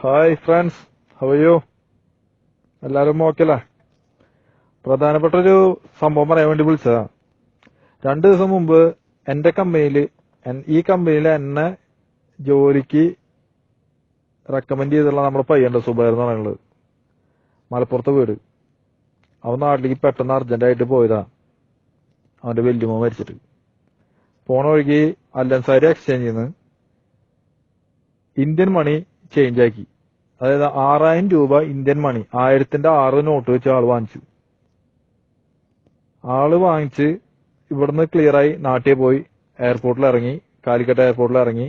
Hi friends ഹവയോ എല്ലാരും നോക്കല പ്രധാനപ്പെട്ട ഒരു സംഭവം പറയാൻ വേണ്ടി വിളിച്ചതാ. രണ്ട് ദിവസം മുമ്പ് എന്റെ കമ്പനിയിൽ ഈ കമ്പനിയിൽ എന്നെ ജോലിക്ക് റെക്കമെൻഡ് ചെയ്തിട്ടുള്ള നമ്മുടെ പയ്യന്റെ സുബൈർ എന്ന് പറയുന്നത്. മലപ്പുറത്തെ വീട്. അവൻ നാട്ടിലേക്ക് പെട്ടെന്ന് അർജന്റായിട്ട് പോയതാ. അവന്റെ വല്യമ്മ മരിച്ചിട്ട്. പോണ വഴിക്ക് അല്ലൻസാരി എക്സ്ചേഞ്ച് നിന്ന് ഇന്ത്യൻ മണി ചേഞ്ച് ആക്കി. അതായത് ആറായിരം രൂപ ഇന്ത്യൻ മണി ആയിരത്തിന്റെ ആറ് നോട്ട് വെച്ച് ആൾ വാങ്ങിച്ചു. ആൾ വാങ്ങിച്ച് ഇവിടുന്ന് ക്ലിയറായി നാട്ടിൽ പോയി എയർപോർട്ടിൽ ഇറങ്ങി കാലിക്കട്ട് എയർപോർട്ടിൽ ഇറങ്ങി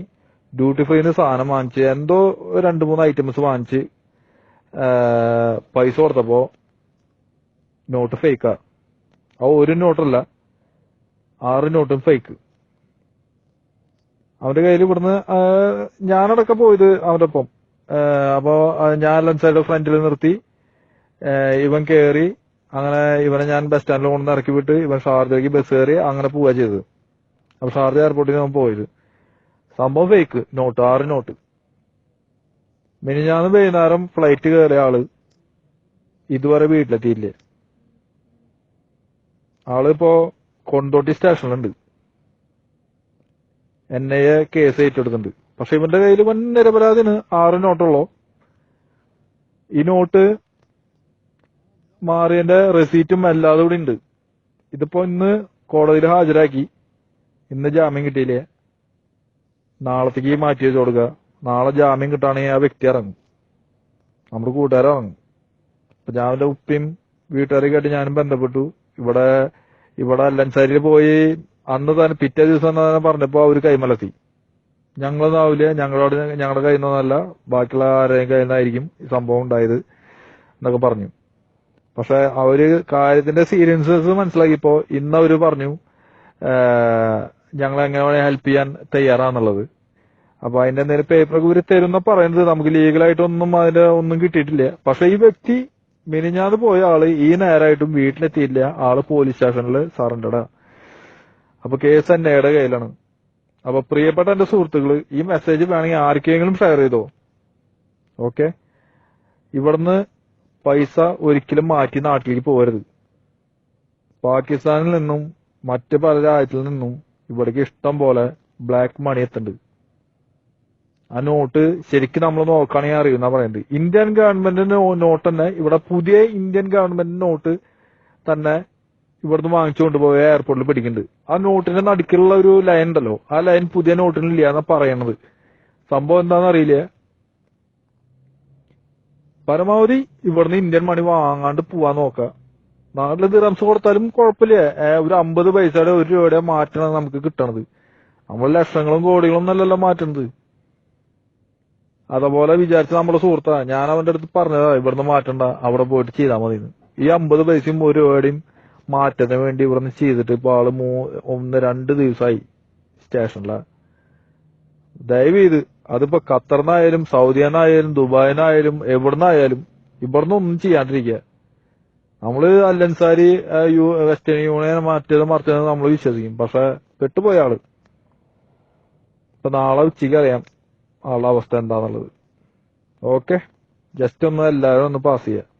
ഡ്യൂട്ടി ഫ്രീന്ന് സാധനം വാങ്ങിച്ച് എന്തോ രണ്ട് മൂന്ന് ഐറ്റംസ് വാങ്ങിച്ച് പൈസ കൊടുത്തപ്പോ നോട്ട് ഫേക്കാ ആ. ഒരു നോട്ടല്ല ആറ് നോട്ടും ഫേക്ക് അവന്റെ കയ്യിൽ ഇവിടുന്ന് ഞാനടക്കം പോയത് അവന്റെ ഒപ്പം അപ്പോ ഞാൻ ലെഫ്റ്റ് സൈഡ് ഫ്രണ്ടിൽ നിർത്തി. ഇവൻ കേറി. അങ്ങനെ ഇവനെ ഞാൻ ബസ് സ്റ്റാൻഡിൽ കൊണ്ടുവന്ന് ഇറക്കി വിട്ട് ഇവൻ ഷാർജയ്ക്ക് ബസ് കയറി അങ്ങനെ പോവാ ചെയ്തത്. അപ്പൊ ഷാർജ എയർപോർട്ടിൽ നിന്ന് പോയത്. സംഭവം ഫേക്ക് നോട്ട് ആറ് നോട്ട് മിനിഞ്ഞാന്ന് വൈകുന്നേരം ഫ്ലൈറ്റ് കയറിയ ആൾ ഇതുവരെ വീട്ടിലെത്തിയില്ലേ? ആളിപ്പോ കൊണ്ടോട്ടി സ്റ്റേഷനിലുണ്ട് എൻ ഐ എ കേസ് ഏറ്റെടുത്തിട്ടുണ്ട് പക്ഷെ ഇവന്റെ കയ്യിൽ വൻ നിരപരാധിന് ആറ് നോട്ടുള്ളൂ ഈ നോട്ട് മാറിയന്റെ റെസീറ്റും അല്ലാതെ കൂടി ഉണ്ട്. ഇതിപ്പോ ഇന്ന് കോടതിയിൽ ഹാജരാക്കി. ഇന്ന് ജാമ്യം കിട്ടിയില്ലേ? നാളത്തേക്ക് മാറ്റി വെച്ച് കൊടുക്കുക. നാളെ ജാമ്യം കിട്ടുകയാണെങ്കിൽ ആ വ്യക്തി ഇറങ്ങും. നമ്മുടെ കൂട്ടുകാരിറങ്ങും അപ്പൊ ഞാൻ ഉപ്പയും വീട്ടുകാരൊക്കെ ആയിട്ട് ഞാനും ബന്ധപ്പെട്ടു. ഇവിടെ ഇവിടെ അല്ലൻസാരിയിൽ പോയി അന്ന് തന്നെ പിറ്റേ ദിവസം തന്നെ പറഞ്ഞപ്പോ അവർ കൈമലത്തി ഞങ്ങളൊന്നും ആവില്ല ഞങ്ങളോട് ഞങ്ങളുടെ കയ്യിൽ നിന്നല്ല ബാക്കിയുള്ള ആരെയും കയ്യിൽ നിന്നായിരിക്കും സംഭവം ഉണ്ടായത് എന്നൊക്കെ പറഞ്ഞു. പക്ഷെ അവർ കാര്യത്തിന്റെ സീരിയസ്നെസ് മനസ്സിലാക്കിയപ്പോ ഇന്ന് അവർ പറഞ്ഞു ഞങ്ങൾ എങ്ങനെ വേണേ ഹെൽപ്പ് ചെയ്യാൻ തയ്യാറാന്നുള്ളത്. അപ്പൊ അതിന്റെ എന്തെങ്കിലും പേപ്പറൊക്കെ ഇവർ തരുന്ന പറയുന്നത്. നമുക്ക് ലീഗലായിട്ടൊന്നും അതിന്റെ ഒന്നും കിട്ടിയിട്ടില്ല. പക്ഷെ ഈ വ്യക്തി മിനിഞ്ഞാന്ന് പോയ ആൾ ഈ നേരമായിട്ടും വീട്ടിലെത്തിയില്ല ആൾ പോലീസ് സ്റ്റേഷനിൽ സറണ്ടർഡാ അപ്പൊ കേസ് എന്നയുടെ കയ്യിലാണ്. അപ്പൊ പ്രിയപ്പെട്ട എന്റെ സുഹൃത്തുക്കൾ ഈ മെസ്സേജ് വേണമെങ്കിൽ ആർക്കെങ്കിലും ഷെയർ ചെയ്തോ? ഓക്കെ ഇവിടുന്ന് പൈസ ഒരിക്കലും മാറ്റി നാട്ടിലേക്ക് പോകരുത്. പാകിസ്ഥാനിൽ നിന്നും മറ്റ് പല രാജ്യത്തിൽ നിന്നും ഇവിടേക്ക് ഇഷ്ടം പോലെ ബ്ലാക്ക് മണി എത്തുന്നുണ്ട്. ആ നോട്ട് ശരിക്കും നമ്മൾ നോക്കുകയാണെങ്കിൽ അറിയുന്ന പറയുന്നത്. ഇന്ത്യൻ ഗവൺമെന്റിന്റെ നോട്ട് തന്നെ ഇവിടെ പുതിയ ഇന്ത്യൻ ഗവൺമെന്റിന്റെ നോട്ട് തന്നെ ഇവിടുന്ന് വാങ്ങിച്ചുകൊണ്ട് പോയ എയർപോർട്ടിൽ പിടിക്കുന്നുണ്ട്. ആ നോട്ടിന്റെ നടുക്കുള്ള ഒരു ലൈൻ ഉണ്ടല്ലോ. ആ ലൈൻ പുതിയ നോട്ടിനില്ല എന്നാ പറയണത്. സംഭവം എന്താണെന്ന് അറിയില്ല. പരമാവധി ഇവിടുന്ന് ഇന്ത്യൻ മണി വാങ്ങാണ്ട് പോവാൻ നോക്ക. നാട്ടിൽ ദിറംസ് കൊടുത്താലും കുഴപ്പമില്ല. ഒരു അമ്പത് പൈസയുടെ ഒരു രൂപയുടെ മാറ്റണത് നമുക്ക് കിട്ടണത്. നമ്മൾ ലക്ഷങ്ങളും കോടികളും ഒന്നല്ലല്ലോ മാറ്റണത്. അതുപോലെ വിചാരിച്ച നമ്മുടെ സുഹൃത്താ ഞാൻ അവന്റെ അടുത്ത് പറഞ്ഞതാ ഇവിടുന്ന് മാറ്റണ്ട അവിടെ പോയിട്ട് ചെയ്താൽ മതി ഈ അമ്പത് പൈസയും ഒരു രൂപയുടെയും മാറ്റത്തിന് വേണ്ടി ഇവിടുന്ന് ചെയ്തിട്ട് ഇപ്പൊ ആൾ മൂ ഒന്ന് രണ്ട് ദിവസമായി സ്റ്റേഷനില. ദയവ് ചെയ്ത് അതിപ്പോ ഖത്തറിനായാലും സൗദിയാനായാലും ദുബായിനായാലും എവിടുന്നായാലും ഇവിടുന്ന് ഒന്നും ചെയ്യാണ്ടിരിക്കുക. നമ്മൾ അല്ലൻസാരി യു- വെസ്റ്റേൺ യൂണിയൻ മാറ്റിയത് മറിച്ചത് നമ്മൾ വിശ്വസിക്കും. പക്ഷെ പെട്ടുപോയ ആൾ. ഇപ്പൊ നാളെ ഉച്ചയ്ക്ക് അറിയാം ആളുടെ അവസ്ഥ എന്താന്നുള്ളത്. ഓക്കെ? ജസ്റ്റ് ഒന്ന് എല്ലാവരും ഒന്ന് പാസ് ചെയ്യാം